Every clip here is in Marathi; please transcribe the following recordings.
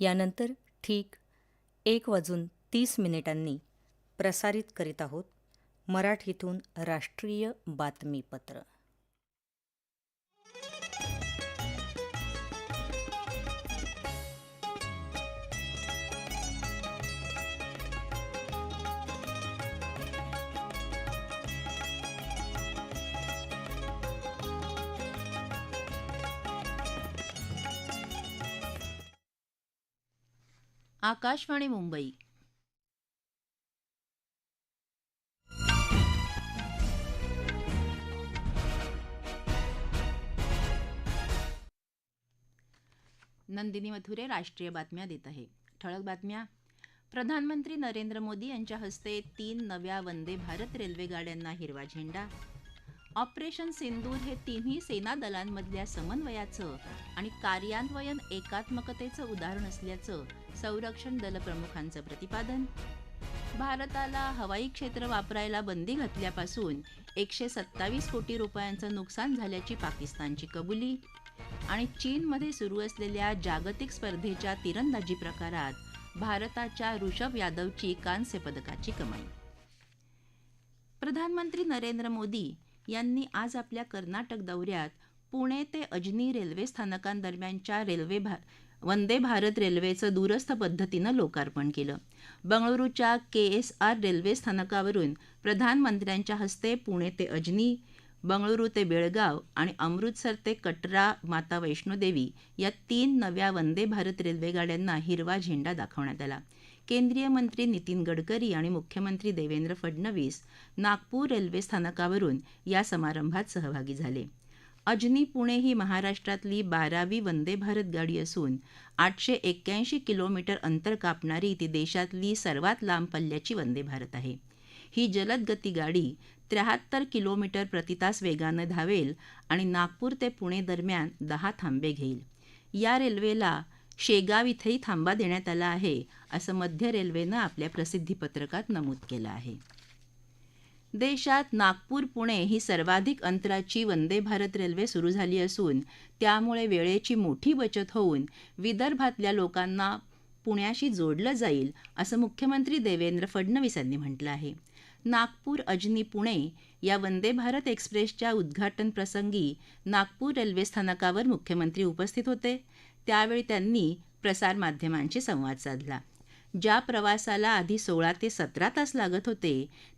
यानंतर ठीक एक वाजून तीस मिनिटांनी प्रसारित करीत आहोत मराठीतून राष्ट्रीय बातमीपत्र. आकाशवाणी मुंबई. नंदिनी मथुरे राष्ट्रीय बातम्या देत आहे. ठळक बातम्या. प्रधानमंत्री नरेंद्र मोदी यांच्या हस्ते तीन नव्या वंदे भारत रेल्वे गाड्यांना हिरवा झेंडा. ऑपरेशन सिंदूर हे तिन्ही सेना दलांमधल्या समन्वयाचं आणि कार्यान्वयन एकात्मकतेचं उदाहरण असल्याचं संरक्षण दल प्रमुखांचं प्रतिपादन. भारताला हवाई क्षेत्र वापरायला बंदी घातल्यापासून एकशे सत्तावीस कोटी रुपयांचं नुकसान झाल्याची पाकिस्तानची कबुली आणि चीनमध्ये सुरू असलेल्या जागतिक स्पर्धेच्या तिरंदाजी प्रकारात भारताच्या ऋषभ यादवची कांस्य पदकाची कमाई. प्रधानमंत्री नरेंद्र मोदी यांनी आज आपल्या कर्नाटक दौऱ्यात पुणे ते अजनी रेल्वे स्थानकांदरम्यानच्या रेल्वे भा वंदे भारत रेल्वेचं दूरस्थ पद्धतीनं लोकार्पण केलं. बंगळुरूच्या के एस आर रेल्वे स्थानकावरून प्रधानमंत्र्यांच्या हस्ते पुणे ते अजनी बंगळुरू ते बेळगाव आणि अमृतसर ते कटरा माता वैष्णोदेवी या तीन नव्या वंदे भारत रेल्वेगाड्यांना हिरवा झेंडा दाखवण्यात आला. केंद्रीय मंत्री नितीन गडकरी आणि मुख्यमंत्री देवेंद्र फडणवीस नागपूर रेल्वे स्थानकावरून या समारंभात सहभागी झाले. अजनी पुणे ही महाराष्ट्रातली बारावी वंदे भारत गाडी असून आठशे एक्क्याऐंशी किलोमीटर अंतर कापणारी ती देशातली सर्वात लांब पल्ल्याची वंदे भारत आहे. ही जलद गती गाडी त्र्याहत्तर किलोमीटर प्रतितास वेगानं धावेल आणि नागपूर ते पुणे दरम्यान दहा थांबे घेईल. या रेल्वेला शेगाव इथंही थांबा देण्यात आला आहे असं मध्य रेल्वेनं आपल्या प्रसिद्धीपत्रकात नमूद केलं आहे. देशात नागपूर पुणे ही सर्वाधिक अंतराची वंदे भारत रेल्वे सुरू झाली असून त्यामुळे वेळेची मोठी बचत होऊन विदर्भातल्या लोकांना पुण्याशी जोडलं जाईल असं मुख्यमंत्री देवेंद्र फडणवीस यांनी म्हटलं आहे. नागपूर अजनी पुणे या वंदे भारत एक्सप्रेसच्या उद्घाटन प्रसंगी नागपूर रेल्वे स्थानकावर मुख्यमंत्री उपस्थित होते. त्यावेळी त्यांनी प्रसारमाध्यमांशी संवाद साधला. ज्या प्रवासाला आधी सोळा ते सतरा तास लागत होते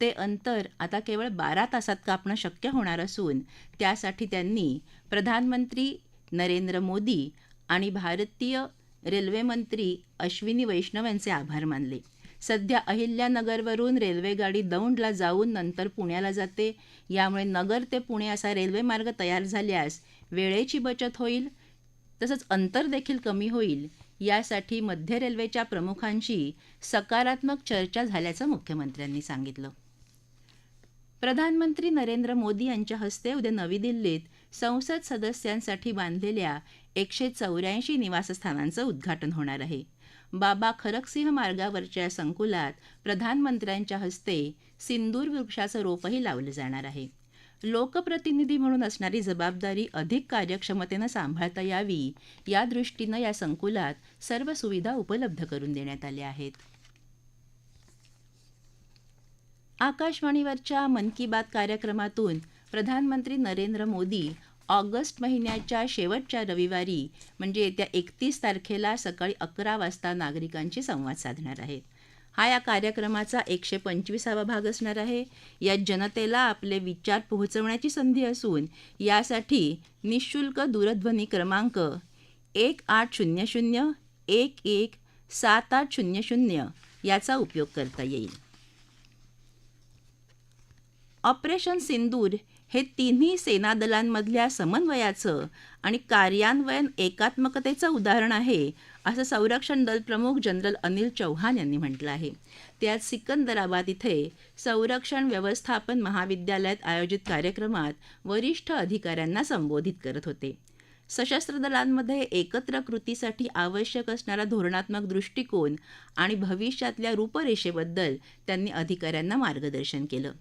ते अंतर आता केवळ बारा तासात कापणं शक्य होणार असून त्यासाठी त्यांनी प्रधानमंत्री नरेंद्र मोदी आणि भारतीय रेल्वेमंत्री अश्विनी वैष्णव यांचे आभार मानले. सध्या अहिल्यानगरवरून रेल्वेगाडी दौंडला जाऊन नंतर पुण्याला जाते. यामुळे नगर ते पुणे असा रेल्वेमार्ग तयार झाल्यास वेळेची बचत होईल तसंच अंतर देखील कमी होईल यासाठी मध्य रेल्वेच्या प्रमुखांशी सकारात्मक चर्चा झाल्याचं मुख्यमंत्र्यांनी सांगितलं. प्रधानमंत्री नरेंद्र मोदी यांच्या हस्ते उद्या नवी दिल्लीत संसद सदस्यांसाठी बांधलेल्या एकशे चौऱ्याऐंशी निवासस्थानांचं उद्घाटन होणार आहे. बाबा खरकसिंह मार्गावरच्या या संकुलात प्रधानमंत्र्यांच्या हस्ते सिंदूर वृक्षाचं रोपही लावलं जाणार आहे. लोकप्रतिनिधी म्हणून असणारी जबाबदारी अधिक कार्यक्षमतेनं सांभाळता यावी या दृष्टीनं या संकुलात सर्व सुविधा उपलब्ध करून देण्यात आल्या आहेत. आकाशवाणीवरच्या मन की बात कार्यक्रमातून प्रधानमंत्री नरेंद्र मोदी ऑगस्ट महिन्याच्या शेवटच्या रविवारी म्हणजे येत्या एकतीस तारखेला सकाळी अकरा वाजता नागरिकांशी संवाद साधणार आहेत. हा या कार्यक्रमाचा एकशे पंचवीसावा भाग असणार आहे. यात जनतेला आपले विचार पोहोचवण्याची संधी असून यासाठी निशुल्क दूरध्वनी क्रमांक एक आठ शून्य शून्य एक एक सात आठ शून्य शून्य याचा उपयोग करता येईल. ऑपरेशन सिंदूर हे तिन्ही सेनादलांमधल्या समन्वयाचं आणि कार्यान्वयन एकात्मकतेचं उदाहरण आहे असं संरक्षण दल प्रमुख जनरल अनिल चौहान यांनी म्हटलं आहे. ते आज सिकंदराबाद इथे संरक्षण व्यवस्थापन महाविद्यालयात आयोजित कार्यक्रमात वरिष्ठ अधिकाऱ्यांना संबोधित करत होते. सशस्त्र दलांमध्ये एकत्र कृतीसाठी आवश्यक असणारा धोरणात्मक दृष्टिकोन आणि भविष्यातल्या रूपरेषेबद्दल त्यांनी अधिकाऱ्यांना मार्गदर्शन केलं.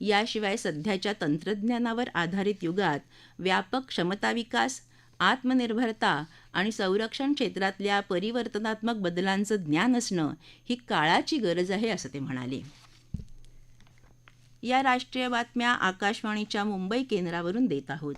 याशिवाय सध्याच्या तंत्रज्ञानावर आधारित युगात व्यापक क्षमता विकास आत्मनिर्भरता आणि संरक्षण क्षेत्रातल्या परिवर्तनात्मक बदलांचं ज्ञान असणं ही काळाची गरज आहे असं ते म्हणाले. या राष्ट्रीय बातम्या आकाशवाणीच्या मुंबई केंद्रावरून देत आहोत.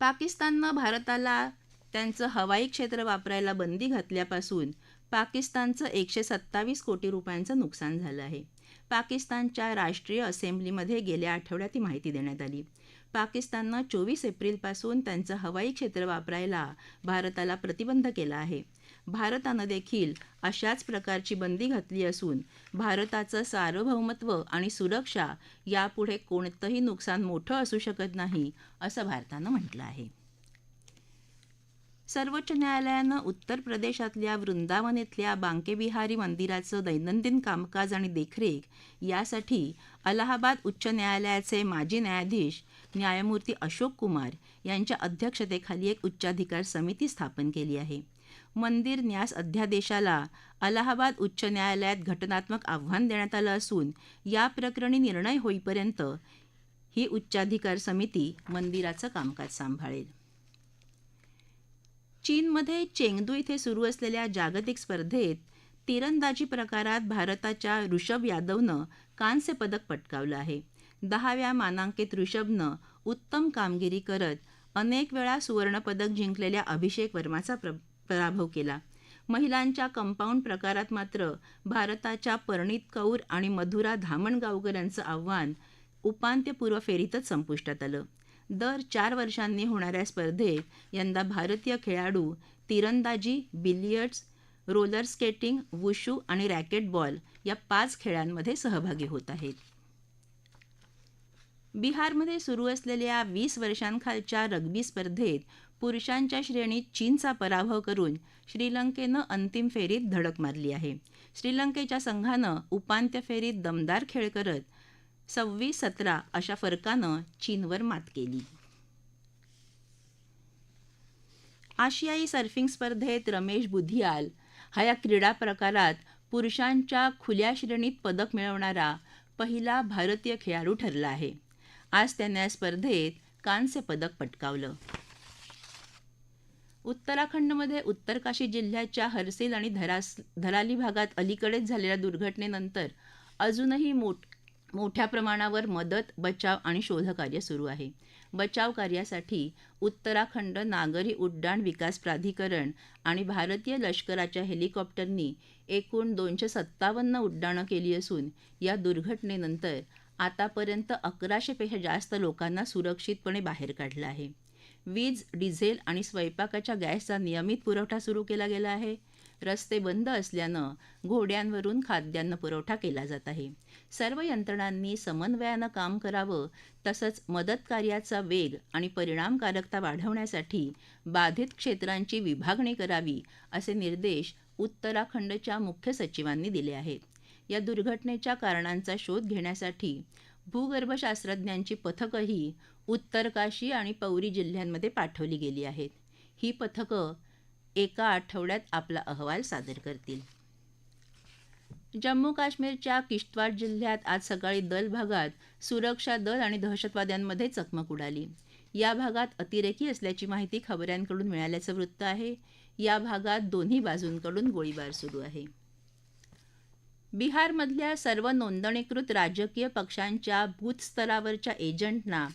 पाकिस्ताननं भारताला त्यांचं हवाई क्षेत्र वापरायला बंदी घातल्यापासून पाकिस्तानचं एकशे सत्तावीस कोटी रुपयांचं नुकसान झालं आहे. पाकिस्तानच्या राष्ट्रीय असेंब्लीमध्ये गेल्या आठवड्यात ही माहिती देण्यात आली. पाकिस्ताननं चोवीस एप्रिलपासून त्यांचं हवाई क्षेत्र वापरायला भारताला प्रतिबंध केला आहे. भारतानं देखील अशाच प्रकारची बंदी घातली असून भारताचं सार्वभौमत्व आणि सुरक्षा यापुढे कोणतंही नुकसान मोठं असू शकत नाही असं भारतानं म्हटलं आहे. सर्वोच्च न्यायालयानं उत्तर प्रदेशातल्या वृंदावन इथल्या बांकेबिहारी मंदिराचं दैनंदिन कामकाज आणि देखरेख यासाठी अलाहाबाद उच्च न्यायालयाचे माजी न्यायाधीश न्यायमूर्ती अशोक कुमार यांच्या अध्यक्षतेखाली एक उच्चाधिकार समिती स्थापन केली आहे. मंदिर न्यास अध्यादेशाला अलाहाबाद उच्च न्यायालयात घटनात्मक आव्हान देण्यात आलं असून या प्रकरणी निर्णय होईपर्यंत ही उच्चाधिकार समिती मंदिराचं कामकाज सांभाळेल. चीनमध्ये चेंगदू इथे सुरू असलेल्या जागतिक स्पर्धेत तिरंदाजी प्रकारात भारताच्या ऋषभ यादवनं कांस्य पदक पटकावलं आहे. दहाव्या मानांकित ऋषभनं उत्तम कामगिरी करत अनेक वेळा सुवर्णपदक जिंकलेल्या अभिषेक वर्माचा प्र पराभव केला. महिलांच्या कंपाऊंड प्रकारात मात्र भारताच्या पर्णित कौर आणि मधुरा धामणगावकर यांचं आव्हान उपांत्यपूर्व फेरीतच संपुष्टात आलं. दर चार वर्षांनी होणाऱ्या स्पर्धेत यंदा भारतीय खेळाडू तिरंदाजी बिलियर्ड्स रोलर स्केटिंग वुशू आणि रॅकेटबॉल या पाच खेळांमध्ये सहभागी होत आहेत. बिहारमध्ये सुरू असलेल्या वीस वर्षांखालच्या रग्बी स्पर्धेत पुरुषांच्या श्रेणीत चीनचा पराभव करून श्रीलंकेनं अंतिम फेरीत धडक मारली आहे. श्रीलंकेच्या संघानं उपांत्य फेरीत दमदार खेळ करत सव्वीस सतरा अशा फरकानं चीनवर मात केली. आशियाई सर्फिंग स्पर्धेत रमेश बुधियाल हा या क्रीडा प्रकारात पुरुषांच्या खुल्या श्रेणीत पदक मिळवणारा पहिला भारतीय खेळाडू ठरला आहे. आज त्याने या स्पर्धेत कांस्य पदक पटकावलं. उत्तराखंडमध्ये उत्तरकाशी जिल्ह्याच्या हर्सिल आणि धरास धराली भागात अलीकडेच झालेल्या दुर्घटनेनंतर अजूनही मोठ मोठ्या प्रमाणावर मदत बचाव आणि शोधकार्य सुरू आहे. बचाव कार्यासाठी उत्तराखंड नागरी उड्डाण विकास प्राधिकरण आणि भारतीय लष्कराच्या हेलिकॉप्टरनी एकूण दोनशे सत्तावन्न उड्डाणं केली असून या दुर्घटनेनंतर आतापर्यंत अकराशेपेक्षा जास्त लोकांना सुरक्षितपणे बाहेर काढलं आहे. वीज डिझेल आणि स्वयंपाकाच्या गॅसचा नियमित पुरवठा सुरू केला गेला आहे. रस्ते बंद असल्यानं घोड्यांवरून खाद्यान्न पुरवठा केला जात आहे. सर्व यंत्रणांनी समन्वयानं काम करावं तसंच मदतकार्याचा वेग आणि परिणामकारकता वाढवण्यासाठी बाधित क्षेत्रांची विभागणी करावी असे निर्देश उत्तराखंडच्या मुख्य सचिवांनी दिले आहेत. या दुर्घटनेच्या कारणांचा शोध घेण्यासाठी भूगर्भशास्त्रज्ञांची पथकंही उत्तरकाशी आणि पौरी जिल्ह्यांमध्ये पाठवली गेली आहेत. ही पथकं एका आठवड्यात आपला अहवाल सादर करतील. जम्मू काश्मीरच्या किश्तवाड जिल्ह्यात आज सकाळी दल भागात सुरक्षा दल आणि दहशतवाद्यांमध्ये चकमक उडाली. या भागात अतिरेकी असल्याची माहिती खबऱ्यांकडून मिळाल्याचं वृत्त आहे. या भागात दोन्ही बाजूंकडून गोळीबार सुरू आहे. बिहारमधल्या सर्व नोंदणीकृत राजकीय पक्षांच्या बूथ स्तरावरच्या एजंटना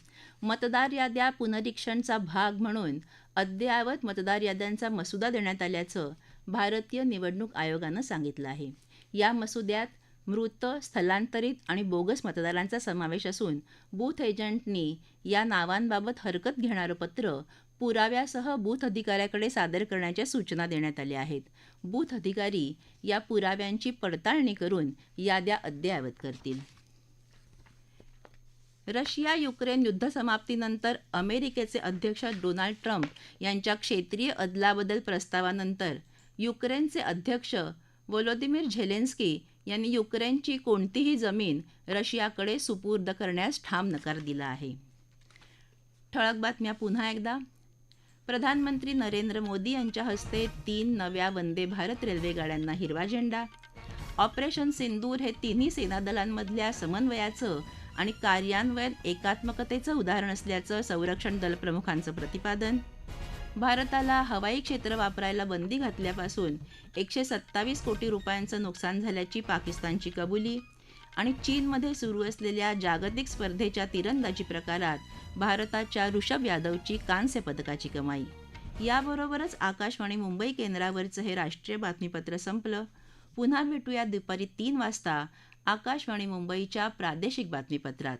मतदार याद्या पुनरीक्षणचा भाग म्हणून अद्ययावत मतदार याद्यांचा मसुदा देण्यात आल्याचं भारतीय निवडणूक आयोगानं सांगितलं आहे. या मसुद्यात मृत स्थलांतरित आणि बोगस मतदारांचा समावेश असून बूथ एजंटनी या नावांबाबत हरकत घेणारं पत्र पुराव्यासह बूथ अधिकाऱ्याकडे सादर करण्याच्या सूचना देण्यात आल्या आहेत. बूथ अधिकारी या पुराव्यांची पडताळणी करून याद्या अद्ययावत करतील. रशिया युक्रेन युद्धसमाप्तीनंतर अमेरिकेचे अध्यक्ष डोनाल्ड ट्रम्प यांच्या क्षेत्रीय अदलाबदल प्रस्तावानंतर युक्रेनचे अध्यक्ष वोलोदिमीर झेलेन्स्की यांनी युक्रेनची कोणतीही जमीन रशियाकडे सुपूर्द करण्यास ठाम नकार दिला आहे. ठळक बातम्या पुन्हा एकदा. प्रधानमंत्री नरेंद्र मोदी यांच्या हस्ते तीन नव्या वंदे भारत रेल्वेगाड्यांना हिरवा झेंडा. ऑपरेशन सिंदूर हे तिन्ही सेनादलांमधल्या समन्वयाचं आणि कार्यान्वयन एकात्मकतेचं उदाहरण असल्याचं संरक्षण दल प्रमुखांचं प्रतिपादन. भारताला हवाई क्षेत्र वापरायला बंदी घातल्यापासून एकशे सत्तावीस कोटी रुपयांचं नुकसान झाल्याची पाकिस्तानची कबुली आणि चीनमध्ये सुरू असलेल्या जागतिक स्पर्धेच्या तिरंदाजी प्रकारात भारताच्या ऋषभ यादवची कांस्य पदकाची कमाई. याबरोबरच आकाशवाणी मुंबई केंद्रावरचं हे राष्ट्रीय बातमीपत्र संपलं. पुन्हा भेटूया दुपारी तीन वाजता आकाशवाणी मुंबईच्या प्रादेशिक बातमीपत्रात.